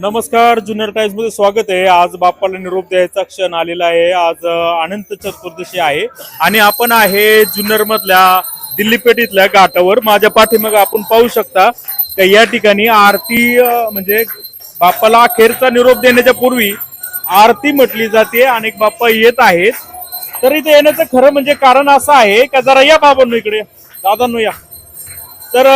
नमस्कार जुनियर टाइम्समध्ये स्वागत आहे. आज बाप्पाला निरोप द्यायचा क्षण आलेला आहे. आज अनंत चतुर्दशी आहे. आणि आपण आहे जुन्नर मधल्या दिल्लीपेठीतल्या घाटावर. माझ्या पाठीमागे आपण पाहू शकता तर या ठिकाणी आरती म्हणजे बाप्पाला अखेरचा निरोप देण्याच्या पूर्वी आरती म्हटली जाते. आणि बाप्पा येत आहेत. तर इथे येण्याचं खरं म्हणजे कारण असं आहे का जरा या बाबांनो इकडे दादांनो या. तर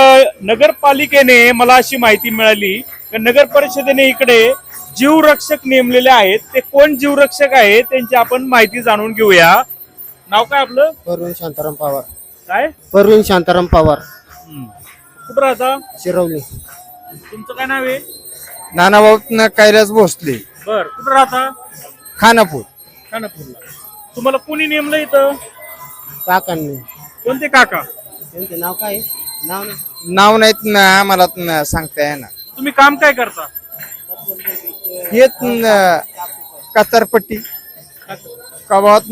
नगरपालिकेने मला अशी माहिती मिळाली नगर परिषदेने इकडे जीवरक्षक नेमलेले आहेत. ते कोण जीवरक्षक आहेत त्यांची आपण माहिती जाणून घेऊया. नाव काय आपलं? परवीन शांताराम पवार. काय? परवीन शांताराम पवार. कुठं राहता? शिरवली. तुमचं काय नाव आहे? नानाभाऊ कैलास भोसले. बर कुठं राहता? खानापूर. खानापूरला. तुम्हाला कोणी नेमलं इथं? काकांनी. कोणते काका? त्यांचे नाव काय? नाव नाव नाहीत ना आम्हाला न सांगता येणार. तुम्ही काम काय करता? येत कतारपट्टी. कबात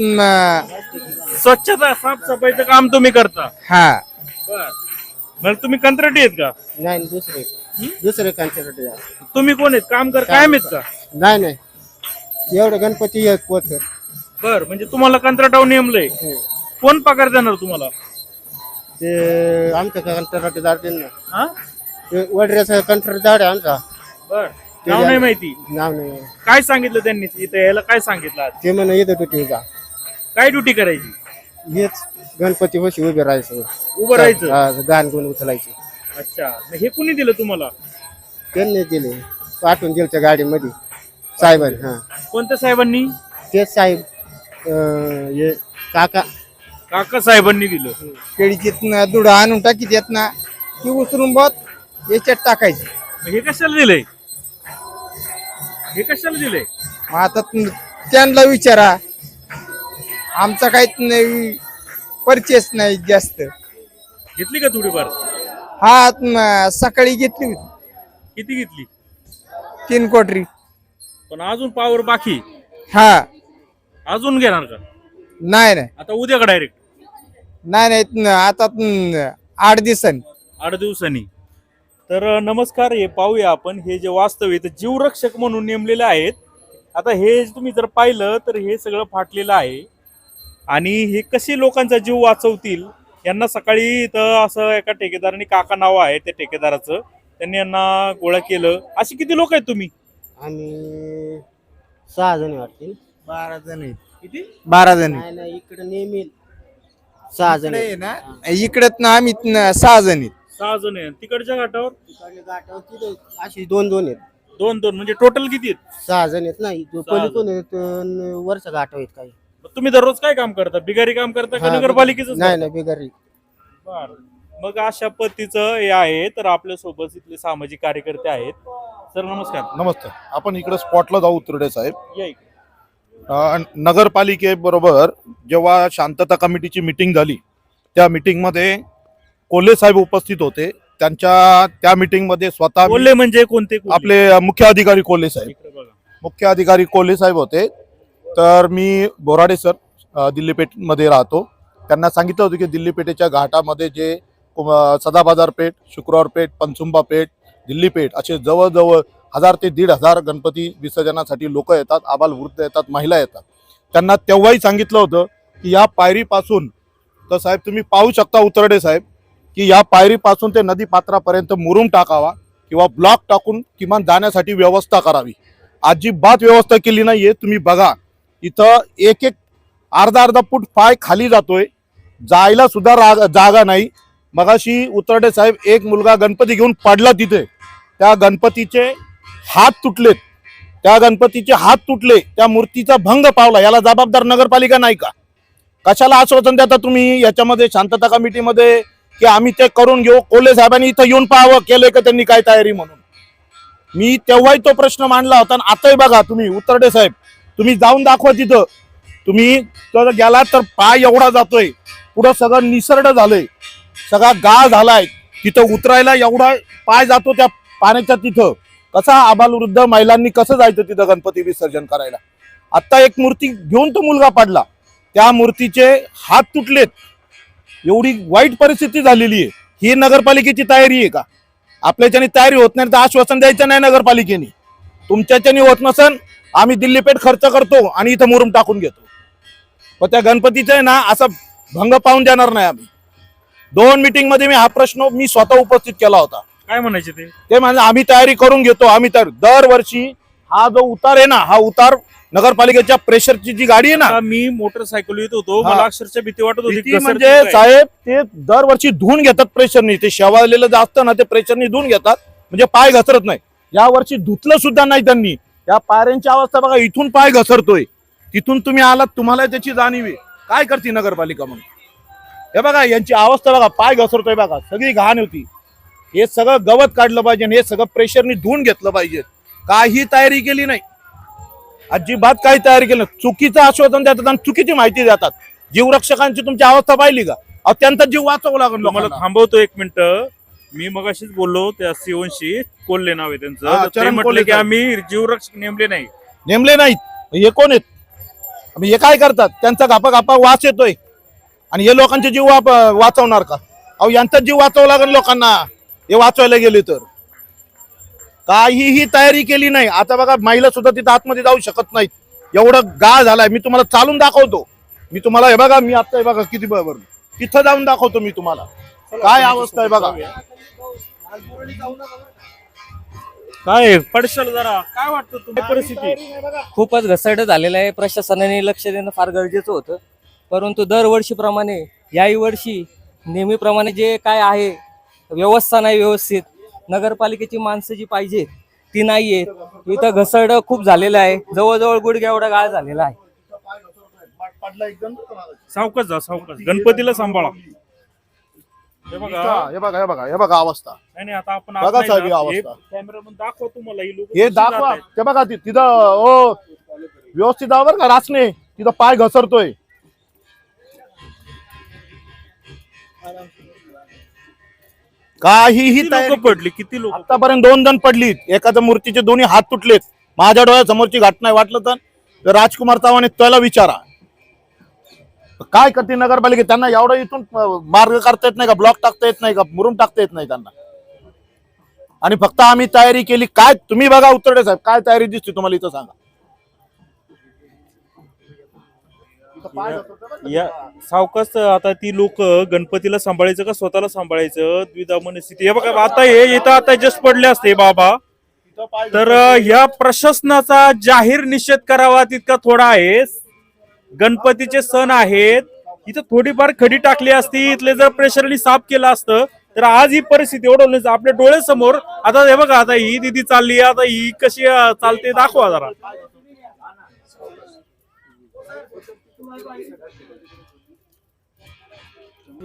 स्वच्छता साफसफाईचं काम तुम्ही करता? हा. बर. मग तुम्ही कंत्राटी आहेत का? नाही दुसरे. दुसरे कंचे तुम्ही कोण आहेत? काम कर कायम आहेत का? नाही नाही. एवढं गणपती एक पोच बर म्हणजे तुम्हाला कंत्राटावर नेमलंय. कोण पगार देणार तुम्हाला? ते आमच्या कंत्राटदार त्यांना हा? ते वडऱ्याचा कंत्राटदार आहे आमचा. बर. नाव नाही माहिती? नाव नाही. काय सांगितलं त्यांनी? इथे यायला काय सांगितलं आज? ते म्हणा येत होते का? काय ड्युटी करायची? हेच गणपती बशी उभे राहायचं. उभं राहायचं? हा, गाण गुण उचलायचे. अच्छा. मग हे कुणी दिलं तुम्हाला? त्यांनी दिले. पाठवून दिलं त्या गाडीमध्ये. साहेबांनी हा. कोणत्या साहेबांनी? तेच साहेब अं, हे काका. काका साहेबांनी दिलं. केळीची दुड आणून टाकीत येत ना ती उचलून बघ. याच्यात टाकायची. मग हे कशाला दिलंय? हे कशाला दिलंय? मग आता तुम- त्यांना विचारा. आमचा काहीच नाही परचेस नाही जास्त. घेतली का थोडीफार? हा सकाळी घेतली होती. किती घेतली? तीन कोटरी. पण अजून पावर बाकी. हा. अजून घेणार का? नाही नाही. आता उद्या का डायरेक्ट नाही नाही न- आता न- आठ दिवसांनी. आठ दिवसांनी. तर नमस्कार हे पाहूया आपण. हे जे वास्तव आहे ते जीवरक्षक म्हणून नेमलेले आहेत. आता हे तुम्ही जर पाहिलं तर हे सगळं फाटलेलं आहे. आणि हे कसे लोकांचा जीव वाचवतील? यांना सकाळी इथं असं एका ठेकेदाराने काका नाव आहे त्या ठेकेदाराचं. त्यांनी यांना गोळा केलं. असे किती लोक आहेत तुम्ही? आम्ही सहा जण वाटतील. बारा जण आहेत. किती? बारा जण. नाही नाही इकडे नेहमी सहा जण आहेत. ना? इकडत ना आम्ही न- सहा जण आहेत. सहा जण आहेत. तिकडच्या घाटावर? तिथे अशी दोन दोन आहेत. दोन दोन म्हणजे टोटल किती आहेत? सहा जण आहेत ना जो सहा पलीकडून आहेत अन वरच्या गाठावर आहेत काही. मग तुम्ही दररोज काय काम करता? बिगारी काम करता का हा, नगरपालिकेचं नाही नाही बिगारी. बर. मग अशा पद्धतीचं हे आहे तर आपल्यासोबत इथले सामाजिक कार्यकर्ते आहेत. सर नमस्कार. नमस्ते आपण इकडे स्पॉटला जाऊ तुरडे साहेब. या इकडे. अं, नगरपालिकेबरोबर जेव्हा शांतता कमिटीची मिटिंग झाली त्या मिटिंगमध्ये कोल्हे साहेब उपस्थित होते. त्यांच्या त्या मिटिंगमध्ये स्वतः कोल्हे म्हणजे कोणते कोल्हे? आपले मुख्य अधिकारी कोल्हे साहेब. इकडे बघा. मुख्य अधिकारी कोल्हे साहेब होते. तर मी बोराडे सर अं, दिल्ली पेठमध्ये राहतो. त्यांना सांगितलं होतं की दिल्ली पेठेच्या घाटामध्ये जे अं, सदाबाजार पेठ शुक्रवार पेठ पंचुंबा पेठ दिल्ली पेठ असे जवळजवळ हजार ते दीड हजार गणपती विसर्जनासाठी लोक येतात आबाल वृद्ध येतात महिला येतात. त्यांना तेव्हाही सांगितलं होतं की या पायरीपासून तर साहेब तुम्ही पाहू शकता उतरडे साहेब की या पायरीपासून ते नदी पात्रापर्यंत मुरुम टाकावा किंवा ब्लॉक टाकून किमान जाण्यासाठी व्यवस्था करावी. अजिबात व्यवस्था केली नाहीये तुम्ही बघा. इथं एक एक अर्धा अर्धा फूट पाय खाली जातोय. जायला सुद्धा राग जागा नाही. मगाशी उतरडे साहेब एक मुलगा गणपती घेऊन पडला तिथे. त्या गणपतीचे हात तुटलेत. त्या गणपतीचे हात तुटले. त्या मूर्तीचा भंग पावला. याला जबाबदार नगरपालिका नाही का? कशाला आश्वासन देता तुम्ही? याच्यामध्ये शांतता कमिटीमध्ये की आम्ही ते करून घेऊ. कोल्हे साहेबांनी इथं येऊन पाहावं केलंय का त्यांनी काय तयारी म्हणून. मी तेव्हाही तो प्रश्न मांडला होता आणि आताही बघा तुम्ही उतरडे साहेब तुम्ही जाऊन दाखवा तिथं. तुम्ही जर गेला तर पाय एवढा जातोय. पुढं सगळं निसर्ड झालंय. सगळा गाळ झालाय. तिथं उतरायला एवढा पाय जातो त्या पाण्याच्या तिथं. कसा आबालवृद्ध महिलांनी कसं जायचं तिथं गणपती विसर्जन करायला? आत्ता एक मूर्ती घेऊन तो मुलगा पडला. त्या मूर्तीचे हात तुटलेत. एवढी वाईट परिस्थिती झालेली आहे. ही नगरपालिकेची तयारी आहे का? आपल्याच्याने तयारी होत नाही तर आश्वासन द्यायचं नाही नगरपालिकेने. तुमच्याच्यानी होत नसन आम्ही दिल्ली पेठ खर्च करतो आणि इथं मुरुम टाकून घेतो. पण त्या गणपतीचं आहे ना असं भंग पाहून देणार नाही आम्ही. दोन मीटिंगमध्ये मी हा प्रश्न मी स्वतः उपस्थित केला होता. काय म्हणायचे ते? ते म्हणजे आम्ही तयारी करून घेतो आम्ही तर दरवर्षी हा जो उतार आहे ना हा उतार नगरपालिकेच्या प्रेशरची जी गाडी आहे ना मी मोटरसायकल येत होतो. मला अक्षरशः भीती वाटत होती. म्हणजे. साहेब ते दरवर्षी धुवून घेतात प्रेशरनी. ते शेवाळलेलं जे असतं ना ते प्रेशरनी धुवून घेतात. म्हणजे पाय घसरत नाही. या वर्षी धुतलं सुद्धा नाही त्यांनी. या पायऱ्यांची अवस्था बघा इथून पाय घसरतोय. तिथून तुम्ही आलात तुम्हाला त्याची जाणीव आहे. काय करते नगरपालिका म्हणून? हे बघा यांची अवस्था बघा पाय घसरतोय बघा. सगळी घाण होती. हे सगळं गवत काढलं पाहिजे हे सगळं प्रेशरनी धुवून घेतलं पाहिजे. काही तयारी केली नाही. अजिबात काही तयारी केली चुकीचं आश्वासन देतात आणि चुकीची माहिती देतात. जीवरक्षकांची तुमची अवस्था पाहिली का? अहो त्यांचा जीव वाचवावा लागेल तुम्हाला लोकांना. थांबवतो एक मिनिट. मी मगाशीच बोललो त्या सीओनशी कोल्हे नाव आहे त्यांचं. तर ते चरण म्हटले कोल्हे की साहेब. आम्ही जीवरक्षक नेमले नाही. नेमले नाहीत. हे कोण आहेत? मग हे काय करतात? त्यांचा घापा घापा वास येतोय. आणि हे लोकांचे जीव वाप- वाचवणार का? अहो यांचा जीव वाचवावा लागेल लोकांना. हे वाचवायला गेले तर. काहीही तयारी केली नाही. आता बघा महिला सुद्धा तिथं आतमध्ये जाऊ शकत नाहीत. एवढं गा झालाय. मी तुम्हाला चालून दाखवतो. मी तुम्हाला हे बघा मी आता हे बघा किती बरोबर तिथं जाऊन दाखवतो मी तुम्हाला. काय अवस्था आहे बघा. काय? पडशाल जरा. काय वाटतं तुम्ही परिस्थिती. खूपच घसरट झालेलं आहे. प्रशासनाने लक्ष देणं फार गरजेचं होतं. परंतु दरवर्षीप्रमाणे याही वर्षी नेहमीप्रमाणे जे काय आहे व्यवस्था नाही व्यवस्थित. नगरपालिकेची माणसं जी पाहिजे ती नाही आहेत इथं घसरड खूप झालेलं आहे. जवळजवळ गुडघ्या एवढा गाळ झालेला आहे. सावकाश जा सावकाश. गणपतीला सांभाळा. हे बघा. हे बघा हे बघा हे बघा अवस्था. नाही नाही, आता आपण बघा साहेब, ही. अवस्था. कॅमेरामन दाखवा तुम्हाला ही लोक हे दाखवा. ते बघा ति- तिथं ओ व्यवस्थित जावं बरं का रासने. तिथं पाय घसरतोय. काहीही लोक पडली? किती लोक आतापर्यंत दोन जण पडलीत. एखाद्या मूर्तीचे दोन्ही हात तुटलेत. माझ्या डोळ्यासमोरची घटना आहे वाटलं तर? राजकुमार चव्हाण त्याला विचारा. काय करते नगरपालिका त्यांना एवढं इथून मार्ग करता येत नाही का? ब्लॉक टाकता येत नाही का? मुरुम टाकता येत नाही त्यांना. आणि फक्त आम्ही तयारी केली. काय तुम्ही बघा उत्तरडे साहेब काय तयारी दिसते तुम्हाला इथं सांगा. या सावकाश आता ती लोक गणपतीला सांभाळायचं का स्वतःला सांभाळायचं? द्विधा मनस्थिती. हे बघा आता हे इथं आता जस्ट पडले असते बाबा. तर ह्या प्रशासनाचा जाहीर निषेध करावा तितका थोडा आहे. गणपतीचे सण आहेत. इथं थोडीफार खडी टाकली असती. इथले जर प्रेशरनी साफ केलं असतं तर आज ही परिस्थिती एवढं. आपल्या डोळ्यासमोर आता हे बघा आता ही दिदी चालली आता ही कशी चालते दाखवा जरा.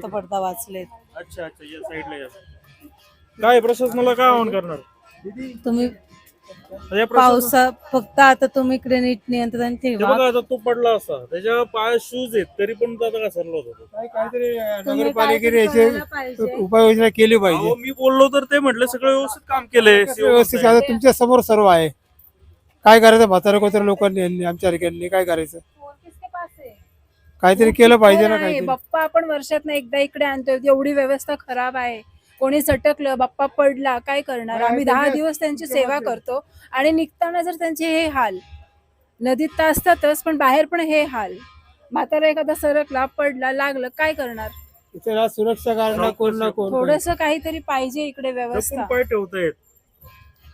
पडदा वाचलेत. अच्छा अच्छा या साईडला या. काय प्रशासनाला काय आव्हान करणार? तुम्ही या प्रशासन- पावसा फक्त आता तुम्ही इकडे नीट नियंत्रण ते ठेवा. बघा आता तो पडला असा. त्याच्या पायात शूज आहेत तरी पण तो आता घसरला होता तो. तुम्ही नगरपालिकेने काहीतरी याचे करायला पाहिजे. उपाययोजना केली पाहिजे. अहो, मी बोललो तर ते म्हटलं सगळं व्यवस्थित काम केलंय व्यवस्थित आता तुमच्यासमोर सर्व आहे. काय करायचं? म्हातारा कोतारा लोकांनी यांनी, आमच्या काय करायचं? काहीतरी केलं पाहिजे ना. काहीतरी. बाप्पा आपण वर्षात इकदा इकडे आणतोय. एवढी व्यवस्था खराब आहे. कोणी सटकलं बाप्पा पडला काय करणार? आम्ही दहा दिवस त्यांची सेवा करतो आणि निघताना जर त्यांचे हे हाल नदीत तर असतातच पण बाहेर पण हे हाल. म्हातारा एखादा सरकला पडला लागलं काय करणार? इथे ना सुरक्षा कारण कोण ना कोण थोडस काहीतरी पाहिजे इकडे व्यवस्था. पाय ठेवतायत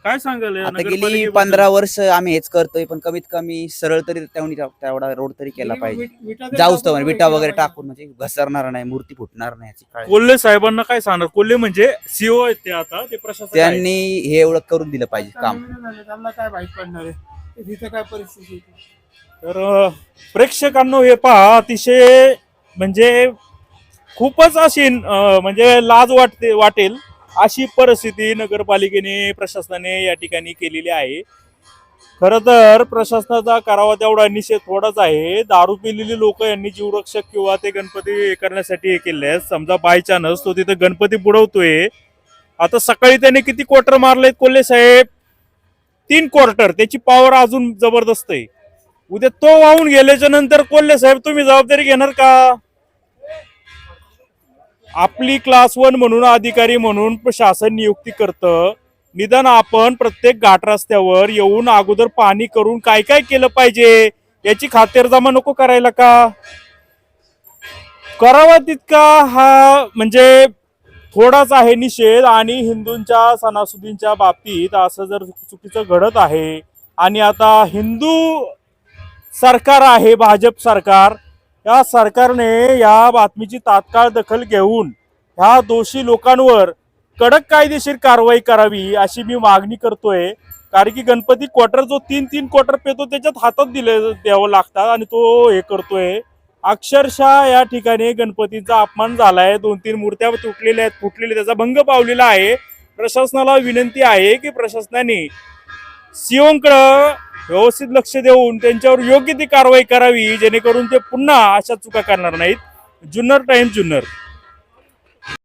काय सांगाल या आता गेली नगरपालिकेबद्दल? पंधरा वर्ष आम्ही हेच करतोय पण कमीत कमी सरळ तरी तेवढी तेवढा रोड तरी केला पाहिजे जाऊच तर विटा वगैरे टाकून म्हणजे घसरणार नाही मूर्ती फुटणार नाही याची काळजी कोल्हे साहेबांना काय सांगणार कोल्हे म्हणजे सीओ आहेत ते आता ते प्रशासक आहेत. त्यांनी हे एवढं करून दिलं पाहिजे काम त्यांना काय माहीत पडणार आहे तिथे काय परिस्थिती आहे? तर अं, प्रेक्षकांनो हे पहा अतिशय म्हणजे खूपच अशी अं, म्हणजे लाज वाटते वाटेल अशी परिस्थिती नगरपालिकेने प्रशासनाने या ठिकाणी केलेली आहे. खर तर प्रशासनाचा करावा तेवढा निषेध थोडाच आहे. दारू पिलेली लोक यांनी जीवरक्षक किंवा ते गणपती हे करण्यासाठी हे केले आहेत. समजा बाय चान्स तो तिथे गणपती बुडवतोय. आता सकाळी त्याने किती क्वार्टर मारलेत कोल्हे साहेब? तीन क्वार्टर त्याची पॉवर अजून जबरदस्त आहे. उद्या तो वाहून गेल्याच्यानंतर कोल्हे साहेब तुम्ही जबाबदारी घेणार का? आपली क्लास वन म्हणून अधिकारी म्हणून शासन नियुक्ती करतं. निदान आपण प्रत्येक घाट रस्त्यावर येऊन अगोदर पाणी करून काय काय केलं पाहिजे? याची खातेरजमा नको करायला का? करावा तितका हा म्हणजे थोडाच आहे निषेध आणि हिंदूंच्या सणासुदींच्या बाबतीत असं जर चुकीचं घडत आहे आणि आता हिंदू सरकार आहे भाजप सरकार या सरकारने या बातमीची तात्काळ दखल घेऊन ह्या दोषी लोकांवर कडक कायदेशीर कारवाई करावी अशी मी मागणी करतोय. कारण की गणपती क्वार्टर जो तीन तीन क्वार्टर पेतो त्याच्यात हातात दिले द्यावं लागतात आणि तो हे करतोय. अक्षरशः या ठिकाणी गणपतीचा अपमान झालाय. दोन तीन मूर्त्या तुटलेल्या आहेत फुटलेल्या त्याचा भंग पावलेला आहे. प्रशासनाला विनंती आहे की प्रशासनाने सीओंकडं व्यवस्थित लक्ष देऊन त्यांच्यावर योग्य ती कारवाई करावी जेणेकरून ते पुन्हा अशा चुका करणार नाहीत. जुन्नर टाइम जुन्नर.